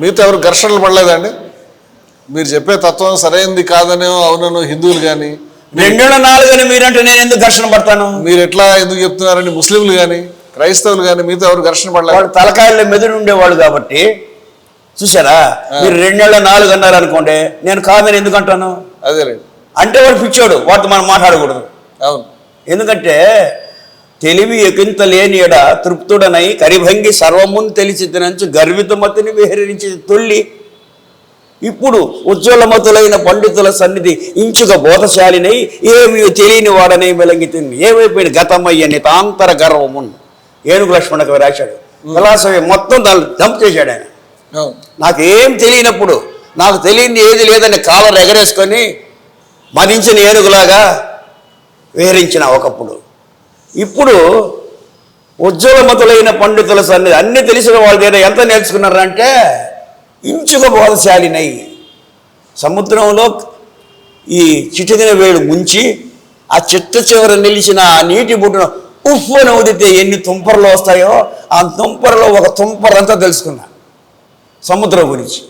మీతో ఎవరు ఘర్షణలు పడలేదండి మీరు చెప్పే తత్వం సరైనది కాదనో అవునను హిందువులు కానీ రెండేళ్ళ నాలుగని మీరంటే నేను ఎందుకు ఘర్షణ పడతాను? మీరు ఎట్లా ఎందుకు చెప్తున్నారని ముస్లింలు కానీ క్రైస్తవులు కానీ మీతో ఎవరు ఘర్షణ పడలేదు. వాళ్ళు తలకాయల్లో మెదడు ఉండేవాళ్ళు కాబట్టి చూసారా మీరు రెండేళ్ళ నాలుగు అన్నారు అనుకోండి నేను కాదని ఎందుకు అంటాను? అదేలేండి. అంటే వాడు పిచ్చోడు వాటితో మనం మాట్లాడకూడదు. అవును. ఎందుకంటే తెలివి ఎకింత లేని ఎడ తృప్తుడనై కరిభంగి సర్వమున్ తెలిసి తినంచు గర్వితమతిని విహరించి తొల్లి. ఇప్పుడు ఉజ్వలమతులైన పండితుల సన్నిధి ఇంచుక బోధశాలినై ఏమీ తెలియని వాడనై వెలంగితింది ఏమైపోయిన గతమయ్య నితాంతర గర్వమున్. ఏనుగు లక్ష్మణ కవి రాశాడు. ఫిలాసఫీ మొత్తం దాన్ని డంప్ చేశాడు ఆయన. నాకేం తెలియనప్పుడు నాకు తెలియంది ఏది లేదని కాలర్ ఎగరేసుకొని మదించిన ఏనుగులాగా విహరించిన ఒకప్పుడు. ఇప్పుడు ఉజ్వలమతులైన పండితుల సన్నిధి అన్ని తెలిసిన వాళ్ళ దగ్గర ఎంత నేర్చుకున్నారంటే ఇంచుక బోధశాలినై సముద్రంలో ఈ చిటికిన వేడు ముంచి ఆ చెట్టు చివర నిలిచిన ఆ నీటి బుడ్డును ఉఫ్ అని ఊదితే ఎన్ని తుంపరలు వస్తాయో ఆ తుంపరలో ఒక తుంపరంతా తెలుసుకున్నా సముద్రం గురించి.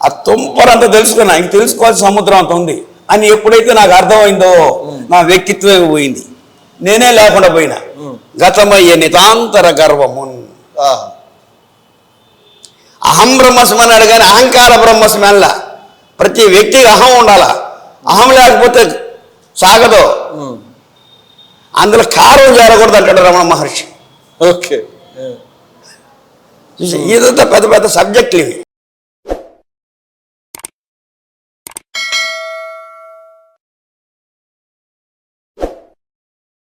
ఆ తుంపరంతా తెలుసుకున్నా ఇంక తెలుసుకోవాల్సిన సముద్రం అంత ఉంది. అని ఎప్పుడైతే నాకు అర్థమైందో నా వ్యక్తిత్వమే పోయింది. నేనే లేకుండా పోయినా. గతమయ్యే నితాంతర గర్వమున్. అహం బ్రహ్మస్మన్నాడు కానీ అహంకార బ్రహ్మస్మల్ల ప్రతి వ్యక్తికి అహం ఉండాల? అహం లేకపోతే సాగదు. అందులో కారం చేరకూడదు అంటాడు రమణ మహర్షి. ఓకే. ఇదంతా పెద్ద పెద్ద సబ్జెక్టులు ఇవి.